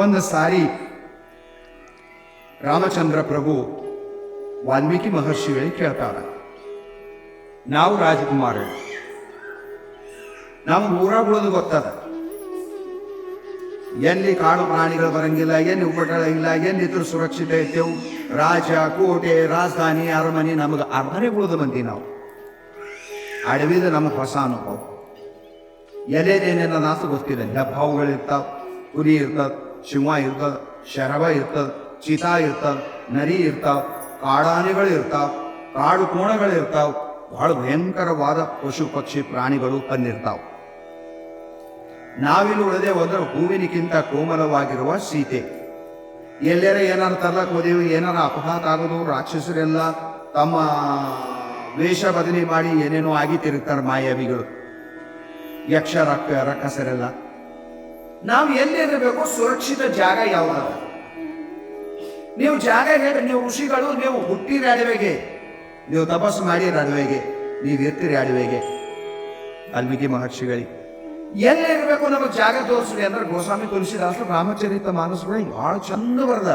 ಒಂದು ಸಾರಿ ರಾಮಚಂದ್ರ ಪ್ರಭು ವಾಲ್ಮೀಕಿ ಮಹರ್ಷಿಗಳಿಗೆ ಕೇಳ್ತಾರೆ. ನಾವು ರಾಜಕುಮಾರ ನಮ್ಮ ಊರ ಬಿಡೋದು ಗೊತ್ತದ. ಎಲ್ಲಿ ಕಾಡು ಪ್ರಾಣಿಗಳು ಬರಂಗಿಲ್ಲ, ಎಲ್ಲಿ ಇಲ್ಲ ಎಲ್ಲಿದ್ರು ಸುರಕ್ಷಿತ ಐತೆವು ರಾಜ, ಕೋಟೆ, ರಾಜಧಾನಿ, ಅರಮನೆ ನಮಗೆ ಅರಮನೆ ಉಳಿದು ಬಂದಿ ನಾವು. ಅಡವಿದ ನಮಗೆ ಹೊಸ ಅನುಭವ. ಎಲೆದೇನೆಲ್ಲ ನಾಸು ಗೊತ್ತಿದೆ ಡಬ್ಬಾವುಗಳಿರ್ತಾವ ಇರ್ತಾವ ಕುರಿ ಇರ್ತದ ಸಿಂಹ ಇರ್ತದ ಶರಭ ಇರ್ತದ ಚಿತಾ ಇರ್ತದ ನರಿ ಇರ್ತಾವ ಕಾಡಾನೆಗಳು ಇರ್ತಾವ ಕಾಡು ಕೋಣಗಳು ಇರ್ತಾವ ಬಹಳ ಭಯಂಕರವಾದ ಪಶು ಪಕ್ಷಿ ಪ್ರಾಣಿಗಳು ಬಂದಿರ್ತಾವ. ನಾವಿಲ್ಲಿ ಉಳದೆ ಹೋದ್ರೆ ಹೂವಿನಕ್ಕಿಂತ ಕೋಮಲವಾಗಿರುವ ಸೀತೆ. ಎಲ್ಲರ ಏನಾರು ತರಲಕ್ಕೆ ಹೋದೇವು, ಏನಾರ ಅಪಘಾತ ಆಗೋದು, ರಾಕ್ಷಸರೆಲ್ಲ ತಮ್ಮ ವೇಷ ಬದಲಿ ಮಾಡಿ ಏನೇನೋ ಆಗಿ ತಿರುಗ್ತಾರೆ ಮಾಯಾವಿಗಳು. ಯಕ್ಷ ರಕ್ಕ ರಕ್ಕಸರೆಲ್ಲ ನಾವು ಎಲ್ಲಿರಬೇಕು ಸುರಕ್ಷಿತ ಜಾಗ ಯಾವ್ದದ ನೀವು ಜಾಗ ಹೇಳಿ ನೀವು ಋಷಿಗಳು, ನೀವು ಹುಟ್ಟಿರಿ ಅಡವೆಗೆ. ನೀವು ತಪಸ್ಸು ಮಾಡಿ ಅಡವೆಗೆ, ನೀವು ಇರ್ತೀರಿ ಅಡವೆಗೆ. ವಾಲ್ಮೀಕಿ ಮಹರ್ಷಿಗಳಿಗೆ ಎಲ್ಲಿರಬೇಕು ನಮಗೆ ಜಾಗ ತೋರಿಸ್ರಿ ಅಂದ್ರೆ ಗೋಸ್ವಾಮಿ ತುಳಸಿದಾಸರು ರಾಮಚರಿತ ಮಾನಸಗಳು ಬಹಳ ಚಂದ ಬರ್ದ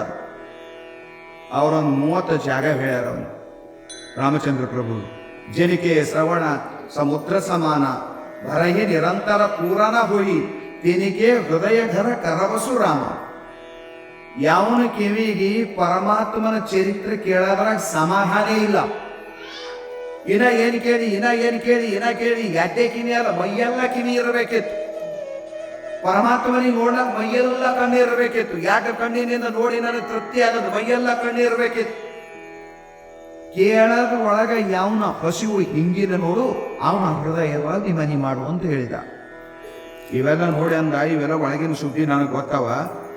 ಅವರೊಂದು ಮೂವತ್ತು ಜಾಗ ಹೇಳ್ಯಾರ ಅವನು ರಾಮಚಂದ್ರ ಪ್ರಭು, ಜನಿಕೆ ಶ್ರವಣ, ಸಮುದ್ರ ಸಮಾನ, ಬರಹಿ ನಿರಂತರ ಪೂರಣ ಹೋಯಿ ತಿನಿಕೆ ಹೃದಯ ಘರ ಕರವಸು ರಾಮ. ಯಾವನ ಕಿವಿಗೆ ಪರಮಾತ್ಮನ ಚರಿತ್ರೆ ಕೇಳೋದ್ರಾಗ ಸಮಾಧಾನ ಇಲ್ಲ. ಇನ್ನ ಏನ್ ಕೇಳಿ, ಇನ್ನ ಏನ್ ಕೇಳಿ, ಇನ್ನ ಕೇಳಿ ಯಾಟೆ ಕಿವಿ ಅಲ್ಲ? ಮೈಯೆಲ್ಲ ಕಿವಿ ಇರಬೇಕಿತ್ತು. ಪರಮಾತ್ಮನಿಗೆ ನೋಡ ಮೈಯೆಲ್ಲ ಕಣ್ಣು ಇರಬೇಕಿತ್ತು. ಯಾಕೆ ಕಣ್ಣಿನಿಂದ ನೋಡಿ ನನಗೆ ತೃಪ್ತಿ ಆಗದು ಮೈಯೆಲ್ಲ ಕಣ್ಣು ಇರಬೇಕಿತ್ತು. ಕೇಳದ ಒಳಗ ಯಾವನ ಹಸಿವು ಹಿಂಗಿನ ನೋಡು, ಅವನ ಹೃದಯವಾಗಿ ಮನಿ ಮಾಡು ಅಂತ ಹೇಳಿದ. ಇವೆಲ್ಲ ನೋಡಿ ಅಂದ, ಇವೆಲ್ಲ ಒಳಗಿನ ಸುದ್ದಿ ನನಗೆ ಗೊತ್ತವ.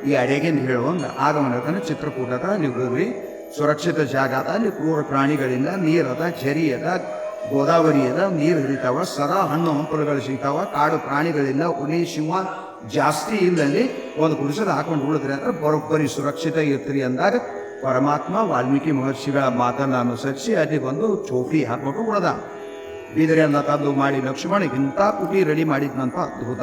ಈ ಅಡಿಗೆನ್ ಹೇಳು ಅಂದ. ಆಗಮನತನ ಚಿತ್ರಕೂಟದ ನೀವು ಹೋಗ್ರಿ. ಸುರಕ್ಷಿತ ಜಾಗ ಅದ ಅಲ್ಲಿ ಕ್ರೂರ ಪ್ರಾಣಿಗಳಿಂದ ನೀರದ ಝರಿ ಅದ, ಗೋದಾವರಿ ಅದ, ನೀರು ಹಿಡಿತಾವ ಸದಾ ಹಣ್ಣು, ಹಂಪಲುಗಳು ಸಿಗ್ತಾವ, ಕಾಡು ಪ್ರಾಣಿಗಳಿಂದ ಹುಲಿ ಸಿಂಹ ಜಾಸ್ತಿ ಇಲ್ಲಲ್ಲಿ ಒಂದು ಗುಡಿಸಲು ಹಾಕೊಂಡು ಉಳಿದ್ರಿ ಅಂದ್ರೆ ಬರೋಬ್ಬರಿ ಸುರಕ್ಷಿತ ಇರ್ತೀರಿ ಅಂದಾಗ ಪರಮಾತ್ಮ ವಾಲ್ಮೀಕಿ ಮಹರ್ಷಿಗಳ ಮಾತನ್ನು ಅನುಸರಿಸಿ ಅಲ್ಲಿ ಬಂದು ಚೌಕಿ ಹಾಕೊಂಡು ಉಳದ. ಬೀದರಿಯನ್ನ ತಂದು ಮಾಡಿ ಲಕ್ಷ್ಮಣ ಇಂಥ ಕುಟಿ ರೆಡಿ ಮಾಡಿದ್ನಂತ ಅದ್ಭುತ.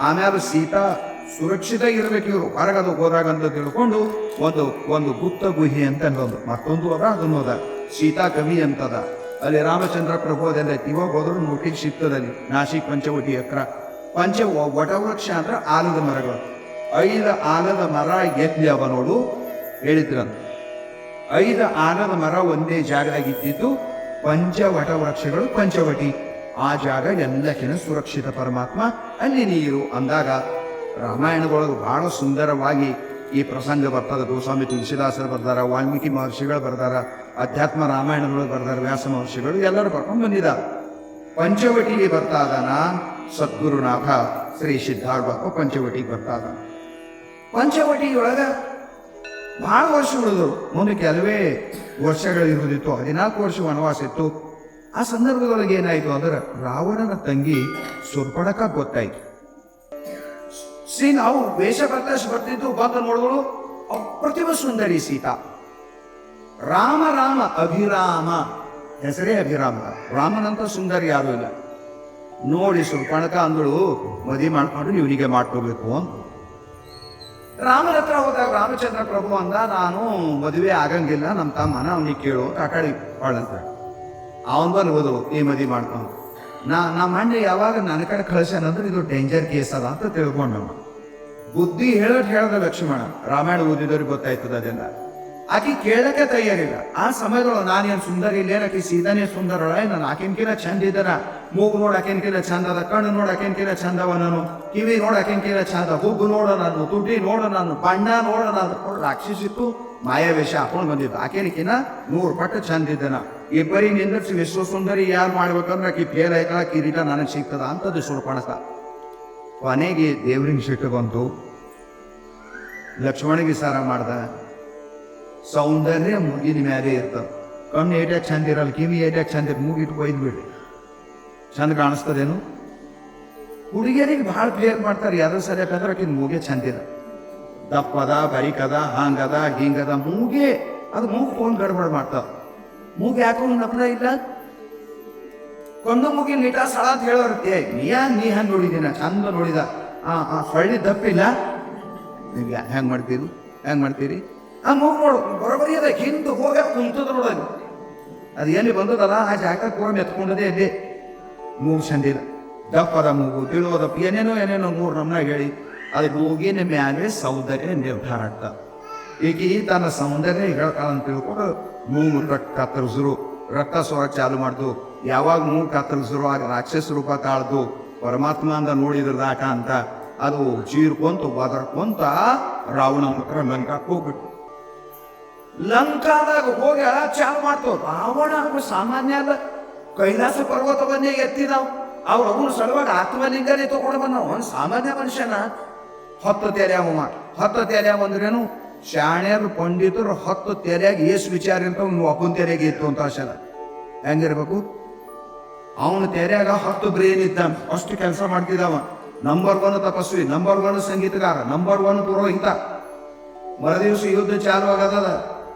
ಆಮೇಲೆ ಸೀತಾ ಸುರಕ್ಷಿತ ಇರಬೇಕು ಇವರು. ಹೊರಗದು ಹೋದಾಗ ಅಂತ ತಿಳ್ಕೊಂಡು ಒಂದು ಒಂದು ಗುಪ್ತ ಗುಹೆ ಅಂತ ಅನ್ನೋದು ಮತ್ತೊಂದು ಅದ ಅದನ್ನು ಅದ. ಸೀತಾ ಕವಿ ಅಂತದ. ಅಲ್ಲಿ ರಾಮಚಂದ್ರ ಪ್ರಭು ಅದೆಲ್ಲ ಇವಾಗ ಹೋದ್ರು ಮುಟ್ಟಿಗೆ ಸಿಗ್ತದಲ್ಲಿ ನಾಶಿಕ್ ಪಂಚವಟಿ ಎಕ್ರ ಪಂಚ ವಟವೃಕ್ಷ ಅಂದ್ರೆ ಆಲದ ಮರಗಳು. ಐದು ಆಲದ ಮರ ಎಲ್ಲಿ ಅವ ನೋಡು? ಹೇಳಿದ್ರಂತ ಐದು ಆಲದ ಮರ ಒಂದೇ ಜಾಗದಾಗ ಇದ್ದಿದ್ದು ವಟವೃಕ್ಷಗಳು ವೃಕ್ಷಗಳು ಪಂಚವಟಿ. ಆ ಜಾಗ ಎಲ್ಲಕ್ಕಿನ ಸುರಕ್ಷಿತ ಪರಮಾತ್ಮ. ಅಲ್ಲಿ ನೀರು ಅಂದಾಗ ರಾಮಾಯಣದೊಳಗೆ ಬಹಳ ಸುಂದರವಾಗಿ ಈ ಪ್ರಸಂಗ ಬರ್ತದೆ. ಗೋಸ್ವಾಮಿ ತುಳಸಿದಾಸರು ಬರ್ದಾರ, ವಾಲ್ಮೀಕಿ ಮಹರ್ಷಿಗಳು ಬರ್ದಾರ, ಅಧ್ಯಾತ್ಮ ರಾಮಾಯಣದೊಳಗೆ ಬರ್ದಾರ, ವ್ಯಾಸ ಮಹರ್ಷಿಗಳು ಎಲ್ಲರೂ ಬರ್ಕೊಂಡು ಬಂದಿದ್ದಾರೆ. ಪಂಚವಟಿಗೆ ಬರ್ತಾ ಸದ್ಗುರುನಾಥ ಶ್ರೀ ಸಿದ್ಧಾರ್ಥ ಪಂಚವಟಿಗೆ ಬರ್ತಾ ಇದಾನ ಪಂಚವಟಿಯೊಳಗ ಬಹಳ ವರ್ಷ ಉಳಿದ್ರು ಮುಂದೆ ಕೆಲವೇ ವರ್ಷಗಳು ಇರುವುದಿತ್ತು, ಹದಿನಾಲ್ಕು ವರ್ಷ ವನವಾಸ ಇತ್ತು. ಆ ಸಂದರ್ಭದೊಳಗೆ ಏನಾಯ್ತು ಅಂದ್ರೆ ರಾವಣನ ತಂಗಿ ಸುರ್ಪಣಕ ಗೊತ್ತಾಯ್ತು. ಸೀನ್ ನಾವು ವೇಷ ಪ್ರಕಾಶ ಬರ್ತಿದ್ದು ಬಂದ ನೋಡಿದಳು ಅಪ್ರತಿಮ ಸುಂದರಿ ಸೀತಾ. ರಾಮ ರಾಮ, ಅಭಿರಾಮ. ಹೆಸರೇ ಅಭಿರಾಮ. ರಾಮನಂತ ಸುಂದರಿ ಯಾರು ಇಲ್ಲ. ನೋಡಿ ಸುರ್ಪಣಕ ಅಂದಳು ಮದಿ ಮಾಡ್ಕೊಂಡು ಇವನಿಗೆ ಮಾಡ್ಕೋಬೇಕು ಅಂತ. ರಾಮನ ಹತ್ರ ಹೋದಾಗ ರಾಮಚಂದ್ರ ಪ್ರಭು ಅಂದ, ನಾನು ಮದುವೆ ಆಗಂಗಿಲ್ಲ ನಮ್ಮ ತಮ್ಮನ ಅವನಿಗೆ ಕೇಳು ಅಂತ ಬಾಳಂತ ಅವನ್ ಹೋದವು ಈ ಮದಿ ಮಾಡ್ಕೊಂಡು ನಾ ನಮ್ಮ ಅಣ್ಣ ಯಾವಾಗ ನನ್ನ ಕಡೆ ಕಳ್ಸ್ಯಾನಂದ್ರೆ ಇದು ಡೇಂಜರ್ ಕೇಸ್ ಅದ ಅಂತ ತಿಳ್ಕೊಂಡ ಬುದ್ಧಿ ಹೇಳೋಟ್ ಹೇಳ್ದ ಲಕ್ಷ್ಮಣ. ರಾಮಾಯಣ ಓದಿದವ್ರಿಗೆ ಗೊತ್ತಾಯ್ತದ ಅದೆಲ್ಲ. ಆಕಿ ಕೇಳಕ್ಕೆ ತಯಾರಿಲ್ಲ. ಆ ಸಮಯದೊಳಗೆ ನಾನೇನು ಸುಂದರ ಇಲ್ಲ ಆಕಿ ಸೀತಾನೇ ಸುಂದರಳ? ನಾನು ಆಕಿನ್ಕಿನ ಚಂದ ಇದ್ದಾನ? ಮೂಗು ನೋಡ ಆಕಿನ್ಕಿನ ಚಂದ ಅದ, ಕಣ್ಣು ನೋಡ ಆಕಿನ್ಕಿನ ಚಂದವ ನಾನು. ಕಿವಿ ನೋಡ ಆಕಿನ್ಕಿನ ಚಂದ ಹುಬ್ಬು ನೋಡ ನಾನು, ತುಟಿ ನೋಡ ನಾನು, ಬಣ್ಣ ನೋಡ ನಾನು. ರಾಕ್ಷಸಿತ್ತು ಮಾಯಾವೇಷ ಹಾಕೊಂಡು ಬಂದಿದ್ದು. ಆಕೆನಕಿನ ನೂರು ಪಟ್ಟು ಚಂದ ಇದ್ದಾನ. ಇಬ್ಬರಿಗೆ ನಿಂದಿರ್ಸಿ ವಿಶ್ವಸುಂದರಿ ಯಾರು ಮಾಡ್ಬೇಕಂದ್ರೆ ಆಕಿ ಫೇಲ್ ಆಯ್ತಾಳ ಕಿರೀಟ ನನಗೆ ಸಿಗ್ತದ ಅಂತದ್ದು ಸುಳ್ಪಣಕ ಕೊನೆಗೆ ದೇವ್ರಿಗೆ ಸಿಟ್ಟು ಬಂತು. ಲಕ್ಷ್ಮಣಿಗೆ ಸಾರ ಮಾಡ್ದ. ಸೌಂದರ್ಯ ಮುಗಿನ ಮ್ಯಾಲೆ ಇರ್ತದ. ಕಣ್ಣು ಏಟ್ಯಾಕ್ ಚಂದ ಇರಲ್ಲ, ಕಿವಿ ಏಟ್ಯಾಕ್ ಚಂದ ಇರ್ ಮೂಗಿಟ್ಟು ಒಯ್ದು ಚಂದ ಕಾಣಿಸ್ತದೇನು? ಹುಡುಗಿಯರಿಗೆ ಭಾಳ ಪ್ಲೇರ್ ಮಾಡ್ತಾರೆ, ಯಾವ್ದು ಸರಿಯಾಕಂದ್ರೆ ಆಕಿನ ಮೂಗೆ ಚಂದಿಲ್ಲ ದಪ್ಪದ, ಬರಿಕದ, ಹಾಂಗದ ಹಿಂಗದ ಮೂಗೆ, ಅದು ಮೂಗು ಫೋನ್ ಗಡ್ಬಡ್ ಮಾಡ್ತಾವ. ಮೂಗು ಯಾಕೋ ನಪ್ರ ಇಲ್ಲ? ಕೊಂಡು ಮುಗಿ ನೀಟ ಸಳ ಅಂತ ಹೇಳೋರುತ್ತೆ ನೀಯ ನೀ ಹಂಗೆ ನೋಡಿದ್ದೀನ? ಚಂದ ನೋಡಿದ. ಆ ಆ ಸೊಳ್ಳಿ ದಪ್ಪಿಲ್ಲ? ನೀವು ಹೆಂಗೆ ಮಾಡ್ತೀರಿ? ಹೆಂಗೆ ಮಾಡ್ತೀರಿ? ಆ, ಮೂಗು ನೋಡು, ಬರೋಬರಿ ಅದ. ಹಿಂದೆ ಹೋಗ ಕುಂತದ ನೋಡೋದು ಅದು ಎಲ್ಲಿ ಬಂದದಲ್ಲ? ಆ ಜಾಗ ಕೂಡ ಮೆತ್ಕೊಂಡದೇ ಇದೆ ಮೂಗು ಚಂದಿಲ್ಲ ದಪ್ಪದ ಮೂಗು ತಿಳುವದಪ್ಪ ಏನೇನೋ ಏನೇನೋ ಮೂರು ನಮ್ನಾಗ ಹೇಳಿ. ಅದು ಮೂಗಿನ ಮ್ಯಾಲೆ ಸೌಂದರ್ಯ ನಿರ್ಧಾರ ಆಗ್ತದೆ ಈಗ ತನ್ನ ಸೌಂದರ್ಯ ಹೇಳ್ತಾಳ ಅಂತ ತಿಳ್ಕೊಂಡು ಮೂಗು ಕತ್ತರಿಸಿರು ರಕ್ತ ಸೋರ ಚಾಲು ಮಾಡ್ದು, ಯಾವಾಗ ಮೂಗು ಕತ್ತರಿಸ್ರು ಆಗ ರಾಕ್ಷಸ ರೂಪ ಕಾಳ್ದು ಪರಮಾತ್ಮ ಅಂತ ನೋಡಿದ್ರ ದಾಟ ಅಂತ ಅದು ಚೀರ್ಕೊಂತ ಬದರ್ಕೊಂತ ರಾವಣ ಮುಖ ಲಂಕಾಕ್ ಹೋಗ್ಬಿಟ್ಟು ಲಂಕಾದಾಗ ಹೋಗಿ ಚಾಲು ಮಾಡ್ತು ರಾವಣ ಸಾಮಾನ್ಯ ಅಲ್ಲ. ಕೈಲಾಸ ಪರ್ವತ ಬಂದೇ ಎತ್ತಿ ನಾವು. ಅವ್ರ ಅವನು ಸಲುವಾಗಿ ಆತ್ಮಲಿಂಗನೇ ತಗೊಂಡು ಬಂದ ಅವನು ಸಾಮಾನ್ಯ ಮನುಷ್ಯನ. ಹತ್ತು ತೆರೆಯ ಹತ್ತು ತೆರೆಯ ಅಂದ್ರೇನು ಶಾಣ್ಯರು ಪಂಡಿತರು ಹತ್ತು ತೆರೆಯಾಗ ಏಸು ವಿಚಾರ ಇರ್ತಾವ ನೀವು ಒಬ್ಬನ ತೆರೆಗೆ ಇತ್ತು ಅಂತ ಆಶಲ ಹೆಂಗಿರ್ಬೇಕು? ಅವನ ತೆರೆಯಾಗ ಹತ್ತು ಬ್ರೇನ್ ಇದ್ದ ಅಷ್ಟು ಕೆಲಸ ಮಾಡ್ತಿದ್ದಾವ. ನಂಬರ್ ಒನ್ ತಪಸ್ವಿ ನಂಬರ್ ಒನ್ ಸಂಗೀತಗಾರ ನಂಬರ್ ಒನ್ ಪುರೋಹಿತ. ಮರದಿವಸ ಯುದ್ಧ ಚಾಲು ಆಗದದ.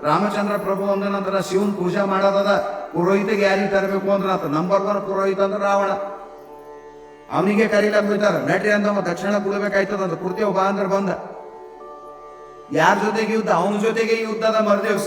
ರಾಮಚಂದ್ರ ಪ್ರಭು ಅಂದ ನಂತರ ಶಿವನ್ ಪೂಜಾ ಮಾಡೋದದ. ಪುರೋಹಿತಗೆ ಯಾರಿಗೆ ತರಬೇಕು ಅಂದ್ರೆ ಆತ. ನಂಬರ್ ಒನ್ ಪುರೋಹಿತ ಅಂದ್ರೆ ರಾವಣ. ಅವನಿಗೆ ಕರೀಲಾಕ್ ಹೋಯ್ತಾರ ನಡ್ರಿ ಅಂದವ, ದಕ್ಷಿಣ ಕುಡಬೇಕಾಯ್ತದ ಅಂತ ಕುರ್ತಿಯವ ಬಾ ಅಂದ್ರೆ ಬಂದ. ಯಾರ ಜೊತೆಗೆ ಯುದ್ಧ? ಅವನ ಜೊತೆಗೆ ಯುದ್ಧದ ಮರದಿವ್ಸ.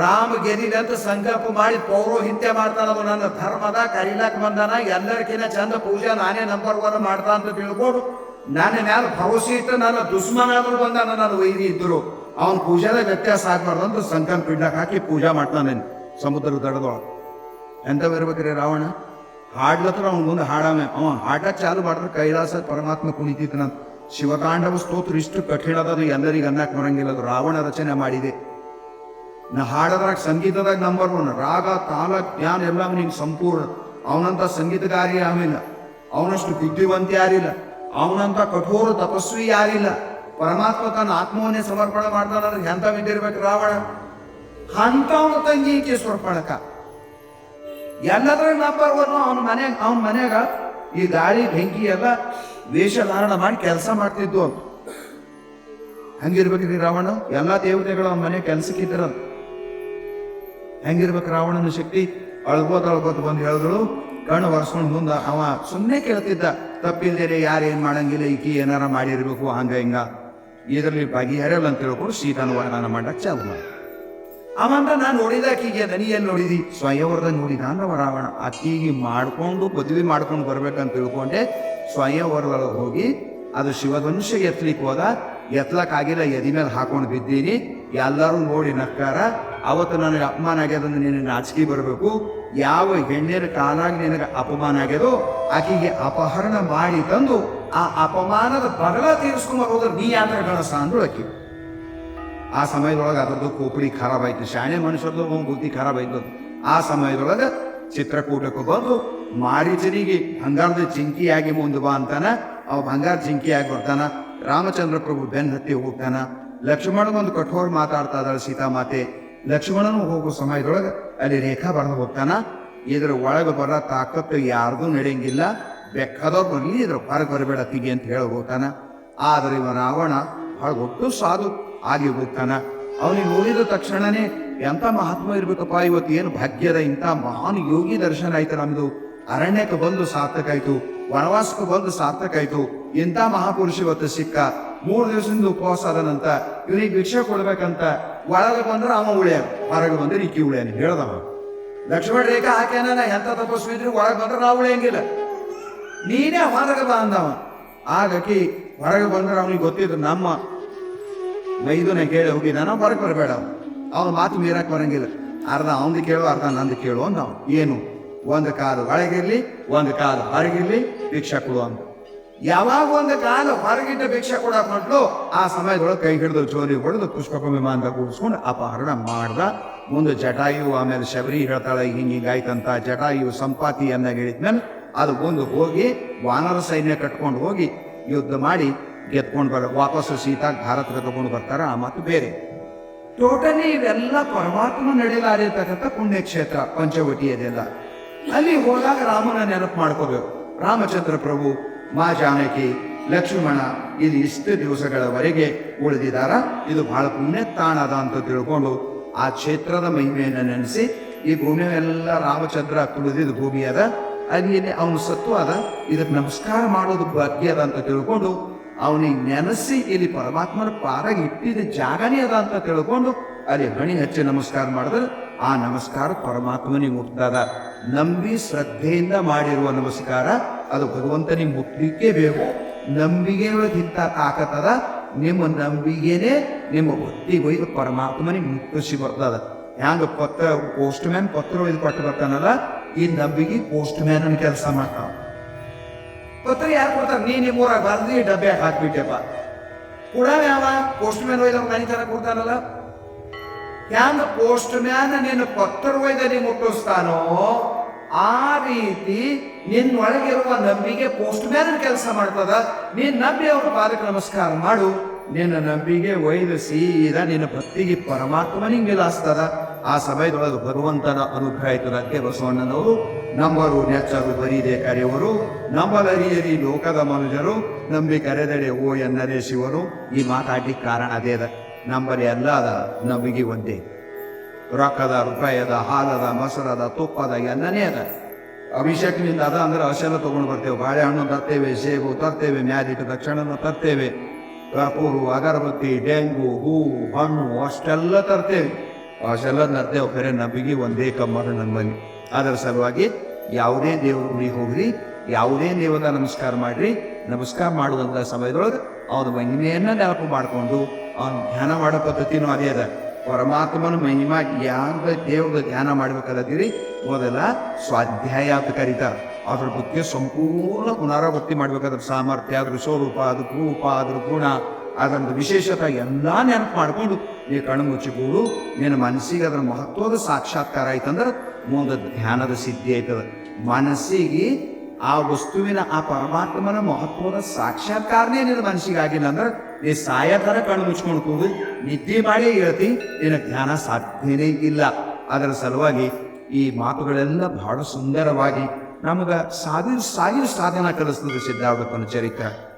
ರಾಮ ಗೆದಿದೆ ಅಂತ ಸಂಕಲ್ಪ ಮಾಡಿ ಪೌರೋಹಿತ್ಯ ಮಾಡ್ತಾನವ ನನ್ನ ಧರ್ಮದ, ಕರೀಲಾಕ್ ಬಂದಾನ ಎಲ್ಲರಿಗಿನ ಚಂದ ಪೂಜೆ ನಾನೇ ನಂಬರ್ ಒನ್ ಮಾಡ್ತಾ ಅಂತ ತಿಳ್ಕೊಂಡು ನನ್ನ ಮ್ಯಾಲ ಭರೋಸೆ ಇಟ್ಟು ನನ್ನ ದುಷ್ಮನಾದ್ರು ಬಂದಾನ ನನ್ನ ವೈರಿ ಇದ್ರು ಅವನ ಪೂಜಾದ ವ್ಯತ್ಯಾಸ ಆಗ್ಬಾರ್ದು ಅಂತ ಸಂಕಲ್ಪ ಇಡ್ಲಕ್ ಹಾಕಿ ಪೂಜಾ ಮಾಡ್ತಾನೆ ಸಮುದ್ರ ದಡದೊಳಗೆ. ಎಂಥವಿರ್ಬೇಕ್ರಿ ರಾವಣ? ಹಾಡ್ಲತ್ರ ಅವ್ನ ಮುಂದೆ ಹಾಡಾಮೆ ಅವ ಹಾಡ ಚಾಲು ಮಾಡಿದ್ರೆ ಕೈಲಾಸ ಪರಮಾತ್ಮ ಕುಣಿತಿದ್ದನ ಶಿವತಾಂಡವ ಸ್ತೋತ್ರ ಇಷ್ಟು ಕಠಿಣ ಅದದು ಎಲ್ಲರಿಗೆ ಅನ್ನಕ್ ಬರಂಗಿಲ್ಲ ಅದು ರಾವಣ ರಚನೆ ಮಾಡಿದೆ. ನಾ ಹಾಡದ್ರಾಗ ಸಂಗೀತದಾಗ ನಂಬರ್ ಒನ್ ರಾಗ, ತಾಲ, ಜ್ಞಾನ ಎಲ್ಲ ನಿಮ್ಗೆ ಸಂಪೂರ್ಣ. ಅವನಂತ ಸಂಗೀತಗಾರಿ ಆಮೇಲೆ ಅವನಷ್ಟು ಬುದ್ಧಿವಂತ ಯಾರಿಲ್ಲ. ಅವನಂತ ಕಠೋರ ತಪಸ್ವಿ ಯಾರಿಲ್ಲ. ಪರಮಾತ್ಮ ತನ್ನ ಆತ್ಮವನ್ನೇ ಸಮರ್ಪಣೆ ಮಾಡ್ತಾನ ಎಂತ ಬಿದ್ದಿರ್ಬೇಕು ರಾವಣ? ಅಂತವನ ತಂಗಿ ಸ್ವರ್ಪಣಕ. ಎಲ್ಲದ್ರಾಗ ನಂಬರ್ ಒನ್ ಅವನ ಮನ್ಯಾಗ ಅವನ ಮನ್ಯಾಗ ಈ ಗಾಳಿ ಬೆಂಕಿ ಎಲ್ಲ ವೇಷಧಾರಣ ಮಾಡಿ ಕೆಲಸ ಮಾಡ್ತಿದ್ದು ಅಂತ ಹಂಗಿರ್ಬೇಕ್ರಿ ರಾವಣ? ಎಲ್ಲಾ ದೇವತೆಗಳು ಮನೆ ಕೆಲ್ಸಕ್ಕಿದ್ರ ಹೆಂಗಿರ್ಬೇಕು ರಾವಣನ ಶಕ್ತಿ? ಅಳ್ಕೋತ ಅಳ್ಕೋತ ಬಂದು ಹೇಳಿದಳು. ಕಣ್ಣು ಒರೆಸ್ಕೊಂಡು ಮುಂದೆ ಅವ ಸುಮ್ಮನೆ ಕೇಳ್ತಿದ್ದ, ತಪ್ಪಿಲ್ದೇನೆ ಯಾರು ಏನು ಮಾಡಂಗಿಲ್ಲ, ಈಕಿ ಏನಾರ ಮಾಡಿರ್ಬೇಕು, ಹಂಗ ಹಿಂಗ. ಇದರಲ್ಲಿ ಬಗೆಹರಲ್ಲ ಅಂತ ತಿಳ್ಕೊಂಡು ಸೀತಾನು ವರ್ಣನ ಮಾಡಕ್ ಚಾಲು ಮಾಡ ಅವಂತ ನಾನು ನೋಡಿದ ಆಕಿಗೆ ಏನು ನೋಡಿದಿ? ಸ್ವಯಂವರದ ನೋಡಿದ ಅಂದ್ರವ ರಾವಣ ಅಕ್ಕಿಗೆ ಮಾಡ್ಕೊಂಡು, ಮದುವೆ ಮಾಡ್ಕೊಂಡು ಬರ್ಬೇಕಂತ ತಿಳ್ಕೊಂಡೆ ಸ್ವಯಂವರದೊಳಗೆ ಹೋಗಿ ಅದು ಶಿವಧ್ವಂಶ ಎತ್ತಲಿಕ್ಕೆ ಹೋದ ಎತ್ತಲಕ್ಕಾಗಿಲ್ಲ, ಎದಿ ಮೇಲೆ ಹಾಕೊಂಡು ಬಿದ್ದೀನಿ. ಎಲ್ಲರೂ ನೋಡಿ ನಕ್ಕಾರ ಅವತ್ತು ನನಗೆ ಅಪಮಾನ ಆಗ್ಯದಂದ್ರೆ ನಿನ್ನ ನಾಚಿಕೆ ಬರಬೇಕು. ಯಾವ ಹೆಣ್ಣಿನ ಕಾಲಾಗಿ ನಿನಗೆ ಅಪಮಾನ ಆಗ್ಯದೋ, ಆಕೆಗೆ ಅಪಹರಣ ಮಾಡಿ ತಂದು ಆ ಅಪಮಾನದ ಬಗಲ ತೀರಿಸ್ಕೊಂಡ್ ಹೋದ್ರೆ ನೀ ಯಾತ್ರ ಗಣಸ ಅಂದ್ರು ಆ ಸಮಯದೊಳಗೆ ಅದರದ್ದು ಕೋಪಡಿ ಖರಾಬ್ ಆಯ್ತು. ಶಾಣೆ ಮನುಷ್ಯರದ್ದು ಬುದ್ಧಿ ಖರಾಬ್ ಆಯ್ತು. ಆ ಸಮಯದೊಳಗೆ ಚಿತ್ರಕೂಟಕ್ಕೆ ಬಂದು ಮಾರೀಚನಿಗೆ ಬಂಗಾರದ ಜಿಂಕಿಯಾಗಿ ಮುಂದೆ ಬಾ ಅಂತಾನ, ಅವ ಬಂಗಾರ ಜಿಂಕಿಯಾಗಿ ಬರ್ತಾನ, ರಾಮಚಂದ್ರ ಪ್ರಭು ಬೆನ್ ಹತ್ತಿ ಹೋಗ್ತಾನ. ಲಕ್ಷ್ಮಣ ಒಂದು ಕಠೋರ ಮಾತಾಡ್ತಾ ಇದ್ದಾಳೆ ಸೀತಾಮಾತೆ. ಲಕ್ಷ್ಮಣನು ಹೋಗೋ ಸಮಯದೊಳಗೆ ಅಲ್ಲಿ ರೇಖಾ ಬರೆದು ಹೋಗ್ತಾನ. ಇದ್ರ ಒಳಗೆ ಬರೋ ತಾಕತ್ತು ಯಾರ್ದು ನಡೆಯಂಗಿಲ್ಲ. ಬೆಕ್ಕದವ್ರು ಬರಲಿ, ಇದ್ರ ಹೊರಗೆ ಬರಬೇಡ ತಿಗಿ ಅಂತ ಹೇಳಿ ಹೋಗ್ತಾನ. ಆದ್ರೆ ಇವ ರಾವಣ ಬಹಳ ಒಟ್ಟು ಸಾಧು ಆಗಿ ಹೋಗ್ತಾನ. ಅವನಿಗೆ ನೋಡಿದ ತಕ್ಷಣನೇ ಎಂತ ಮಹಾತ್ಮ ಇರ್ಬೇಕಪ್ಪ ಇವತ್ತು ಏನು ಭಾಗ್ಯದ ಇಂಥ ಮಹಾನ್ ಯೋಗಿ ದರ್ಶನ ಆಯ್ತು ನಮ್ದು. ಅರಣ್ಯಕ್ಕೆ ಬಂದು ಸಾರ್ಥಕ ಆಯ್ತು, ವನವಾಸಕ್ಕೆ ಬಂದು ಸಾರ್ಥಕ ಆಯ್ತು. ಇಂಥ ಮಹಾಪುರುಷ ಇವತ್ತು ಸಿಕ್ಕ. ಮೂರು ದಿವಸದಿಂದ ಉಪವಾಸ ಆದನಂತ ಇವನಿಗೆ ಭಿಕ್ಷೆ ಕೊಡ್ಬೇಕಂತ ಒಳಗೆ ಬಂದ್ರೆ ಅವ ಉಳಿಯ ಹೊರಗೆ ಬಂದ್ರೆ ಇಕ್ಕಿ ಉಳಿಯ ಹೇಳ್ದವ. ಲಕ್ಷ್ಮಣ ರೇಖಾ ಹಾಕ್ಯಾನ ಎಂತ ತಪಸ್ವಿ ಇದ್ರು ಒಳಗೆ ಬಂದ್ರೆ ನಾವು ಉಳಿಯಂಗಿಲ್ಲ ನೀನೇ ಹೊರಗೆ ಬಾ ಅಂದವ. ಆಗಕಿ ಹೊರಗೆ ಬಂದ್ರೆ ಅವನಿಗೆ ಗೊತ್ತಿದ್ರು ನಮ್ಮ ಮೈದುನ ಕೇಳಿ ಹೋಗಿ, ನಾನು ಹೊರಗೆ ಬರಬೇಡ. ಅವನ ಮಾತು ಮೀರಕ್ಕೆ ಬರಂಗಿಲ್ಲ. ಅರ್ಧ ಅವನದು ಕೇಳು, ಅರ್ಧ ನಂದು ಕೇಳು ಅಂದ ಅವ್ನು. ಏನು? ಒಂದು ಕಾಲು ಒಳಗಿರ್ಲಿ, ಒಂದು ಕಾಲು ಹೊರಗಿರ್ಲಿ, ಭಿಕ್ಷೆ ಕೊಡು ಅಂತ ಯಾವಾಗ ಒಂದು ಕಾಲು ಹೊರಗಿಟ್ಟು ಭಿಕ್ಷೆ ಕೊಡಕ್ ಮಟ್ಲು ಆ ಸಮಯದೊಳಗೆ ಕೈ ಹಿಡಿದು ಚೋರಿ ಹೊಡೆದು ಪುಷ್ಪಕ ವಿಮಾನದ ಕೂಡಿಸ್ಕೊಂಡು ಅಪಹರಣ ಮಾಡ್ದ. ಮುಂದೆ ಜಟಾಯು ಆಮೇಲೆ ಶಬರಿ ಹೇಳ್ತಾಳೆ ಹಿಂಗ್ ಹಿಂಗಾಯ್ತಂತ ಜಟಾಯು ಸಂಪಾತಿಯನ್ನ ಹೇಳಿದ್ಮೇಲೆ ಅದು ಮುಂದೆ ಹೋಗಿ ವಾನರ ಸೈನ್ಯ ಕಟ್ಕೊಂಡು ಹೋಗಿ ಯುದ್ಧ ಮಾಡಿ ಗೆದ್ಕೊಂಡು ಬರ, ವಾಪಸ್ ಸೀತಾ ಭಾರತಕ್ಕೆ ತಗೊಂಡು ಬರ್ತಾರ, ಆ ಮಾತು ಬೇರೆ. ಟೋಟಲಿ ಇವೆಲ್ಲ ಪರಮಾತ್ಮ ನಡೆಯಲಾರಿರ್ತಕ್ಕಂಥ ಪುಣ್ಯಕ್ಷೇತ್ರ ಪಂಚವಟಿ ಅದೆಲ್ಲ ಅಲ್ಲಿ ಹೋದಾಗ ರಾಮನ ನೆನಪು ಮಾಡ್ಕೋಬೇಕು. ರಾಮಚಂದ್ರ ಪ್ರಭು, ಮಾ ಜಾನಕಿ, ಲಕ್ಷ್ಮಣ ಇದು ಇಷ್ಟು ದಿವಸಗಳವರೆಗೆ ಉಳಿದಿದಾರ ಇದು ಬಹಳ ಪುಣ್ಯ ತಾಣ ಅದ ಅಂತ ತಿಳ್ಕೊಂಡು ಆ ಕ್ಷೇತ್ರದ ಮಹಿಮೆಯನ್ನು ನೆನೆಸಿ, ಈ ಭೂಮಿ ಎಲ್ಲ ರಾಮಚಂದ್ರ ತುಳಿದಿದ್ದ ಭೂಮಿ ಅದ. ಅಲ್ಲಿ ಅವನು ಸತ್ವ ಅದ. ಇದಕ್ಕೆ ನಮಸ್ಕಾರ ಮಾಡೋದು ಭಾಗ್ಯ ಅದ ಅಂತ ತಿಳ್ಕೊಂಡು, ಅವನಿಗೆ ನೆನೆಸಿ ಇಲ್ಲಿ ಪರಮಾತ್ಮನ ಪಾರಾಗಿ ಇಟ್ಟಿದ ಜಾಗನೇ ಅದ ಅಂತ ತಿಳ್ಕೊಂಡು, ಅಲ್ಲಿ ಹಣಿ ಹಚ್ಚಿ ನಮಸ್ಕಾರ ಮಾಡಿದ್ರೆ ಆ ನಮಸ್ಕಾರ ಪರಮಾತ್ಮನಿಗೆ ಮುಟ್ತದ ನಂಬಿ ಶ್ರದ್ಧೆಯಿಂದ ಮಾಡಿರುವ ನಮಸ್ಕಾರ, ಅದು ಭಗವಂತನಿಗೆ ಮುಟ್ಟಲಿಕ್ಕೆ ಬೇಕು. ನಂಬಿಕೆ ಇಂಥ ತಾಕತ್ತದ ನಿಮ್ಮ ನಂಬಿಕೆನೇ ನಿಮ್ಮ ಬುದ್ಧಿ ಒಯ್ದು ಪರಮಾತ್ಮನಿಗೆ ಮುಟ್ಟಿಸಿ ಬರ್ತದ. ಹ್ಯಾಂಗ ಪತ್ರ ಪೋಸ್ಟ್ ಮ್ಯಾನ್ ಪತ್ರ ಒಯ್ದು ಕೊಟ್ಟು ಬರ್ತಾನಲ್ಲ, ಈ ನಂಬಿಕೆ ಪೋಸ್ಟ್ ಮ್ಯಾನ್ ಕೆಲಸ ಮಾಡ್ತಾವ. ಪತ್ರ ಯಾರು ಕೊಡ್ತಾರೆ? ನೀ ನಿಮ್ಮೂರಾಗ ಬರ್ದಿ, ಡಬ್ಬೆ ಹಾಕ್ಬಿಟ್ಟೆಪ್ಪ. ಕೂಡ ಯಾವ? ಪೋಸ್ಟ್ ಮ್ಯಾನ್ ಒಯ್ದು ಮನೆ ತರ ಕೊಡ್ತಾನಲ್ಲ. ಹ್ಯಾಂಗ ಪೋಸ್ಟ್ ಮ್ಯಾನ್ ನಿನ್ನ ಪತ್ರ ಒಯ್ದಲ್ಲಿ ಮುಟ್ಟಿಸ್ತಾನೋ ಆ ರೀತಿ ನಿನ್ನೊಳಗಿರುವ ನಂಬಿಕೆ ಪೋಸ್ಟ್ ಮ್ಯಾನ್ ಕೆಲಸ ಮಾಡ್ತದ. ನೀನ್ ನಂಬಿ ಅವ್ರ ಪಾದಕ್ಕೆ ನಮಸ್ಕಾರ ಮಾಡು. ನಿನ್ನ ನಂಬಿಕೆ ಒಯ್ದು ಸೀದ ನಿನ್ನ ಭಕ್ತಿಗೆ ಪರಮಾತ್ಮನಿಗೆ ನಿಲಾಸ್ತದ. ಆ ಸಮಯದೊಳಗೆ ಭಗವಂತನ ಅನುಗ್ರಹ ಅದಕ್ಕೆ ಬಸವಣ್ಣನವರು, ನಂಬರು ನೆಚ್ಚರು ಬರೀದೆ ಕರೆಯುವರು, ನಂಬಲರಿಯರಿ ಲೋಕದ ಮನುಜರು, ನಂಬಿ ಕರೆದಡೆ ಓ ಎನ್ನರೇ ಶಿವರು ಈ ಮಾತಾಡ್ಲಿಕ್ಕೆ ಕಾರಣ ಅದೇ. ಅದ ಅಲ್ಲಾದ ನಂಬಿಕೆ ಒಂದೇ. ರೊಕ್ಕದ ರೂಪಾಯದ, ಹಾಲದ, ಮೊಸರದ, ತುಪ್ಪದ ಎಲ್ಲನೇ ಅದ. ಅಭಿಷೇಕದಿಂದ ಅದ ಅಂದ್ರೆ ಹಸೆಲ್ಲ ತಗೊಂಡು ಬರ್ತೇವೆ. ಬಾಳೆಹಣ್ಣು ತರ್ತೇವೆ, ಸೇಬು ತರ್ತೇವೆ, ಮ್ಯಾಲಿಟ್ಟು ದಕ್ಷಿಣನ ತರ್ತೇವೆ. ಕರ್ಪೂರು, ಅಗರಬತ್ತಿ, ಡೆಂಗು, ಹೂ, ಹಣ್ಣು, ಅಷ್ಟೆಲ್ಲ ತರ್ತೇವೆ. ಅಷ್ಟೆಲ್ಲ ತರ್ತೇವೆ ಕರೆ ನಂಬಿಕೆ ಒಂದೇ ಕಮ್ಮರ ನನ್ನ ಮನೆ ಅದರ ಸಲುವಾಗಿ ಯಾವುದೇ ದೇವ್ರ ಗುಡಿಗೆ ಹೋಗ್ರಿ, ಯಾವುದೇ ದೇವದ ನಮಸ್ಕಾರ ಮಾಡ್ರಿ. ನಮಸ್ಕಾರ ಮಾಡುವಂತ ಸಮಯದೊಳಗೆ ಅವನ ಮಹಿಮೆಯನ್ನ ನೆನಪು ಮಾಡಿಕೊಂಡು ಅವನ ಧ್ಯಾನ ಮಾಡೋ ಪದ್ಧತಿನೂ ಅದೇ ಅದ. ಪರಮಾತ್ಮನ ಮಹಿಮಾ ಯಾವ ದೇವ್ರದ ಧ್ಯಾನ ಮಾಡ್ಬೇಕಾದೀರಿ ಮೊದಲ ಸ್ವಾಧ್ಯಾಯ ಅಂತ ಕರೀತಾರ ಅದ್ರ ಬುದ್ಧಿ ಸಂಪೂರ್ಣ ಪುನರಾವರ್ತಿ ಮಾಡ್ಬೇಕಾದ್ರೆ ಸಾಮರ್ಥ್ಯ, ಅದ್ರ ಸ್ವರೂಪ, ಅದ್ರ ರೂಪ, ಅದ್ರ ಗುಣ, ಅದೊಂದು ವಿಶೇಷತೆ ಎಲ್ಲ ನೆನಪು ಮಾಡ್ಕೊಂಡು ನೀ ಕಣ್ಣು ಮುಚ್ಚಿಕೊಂಡು ನಿನ್ನ ಮನಸ್ಸಿಗೆ ಅದರ ಮಹತ್ವದ ಸಾಕ್ಷಾತ್ಕಾರ ಆಯ್ತಂದ್ರೆ ಮುಂದೆ ಧ್ಯಾನದ ಸಿದ್ಧಿ ಆಯ್ತದ. ಮನಸ್ಸಿಗೆ ಆ ವಸ್ತುವಿನ, ಆ ಪರಮಾತ್ಮನ ಮಹತ್ವದ ಸಾಕ್ಷಾತ್ಕಾರನೇ ನಿನ್ನ ಮನಸ್ಸಿಗಾಗಿಲ್ಲ ಅಂದ್ರೆ ನೀ ಸಾಯ ತರ ಕಣ್ಣು ಮುಚ್ಕೊಂಡು ಕೂಗು, ನಿದ್ದೆ ಮಾಡಿ ಹೇಳ್ತಿ, ನಿನ್ನ ಧ್ಯಾನ ಸಾಧ್ಯನೇ ಇಲ್ಲ. ಅದರ ಸಲುವಾಗಿ ಈ ಮಾತುಗಳೆಲ್ಲ ಬಹಳ ಸುಂದರವಾಗಿ ನಮಗ ಸಾವಿರ ಸಾವಿರ ಸಾಧನ ಕಲಿಸ್ತದೆ ಸಿದ್ಧಾರ್ಥ ಚರಿತ್ರೆ.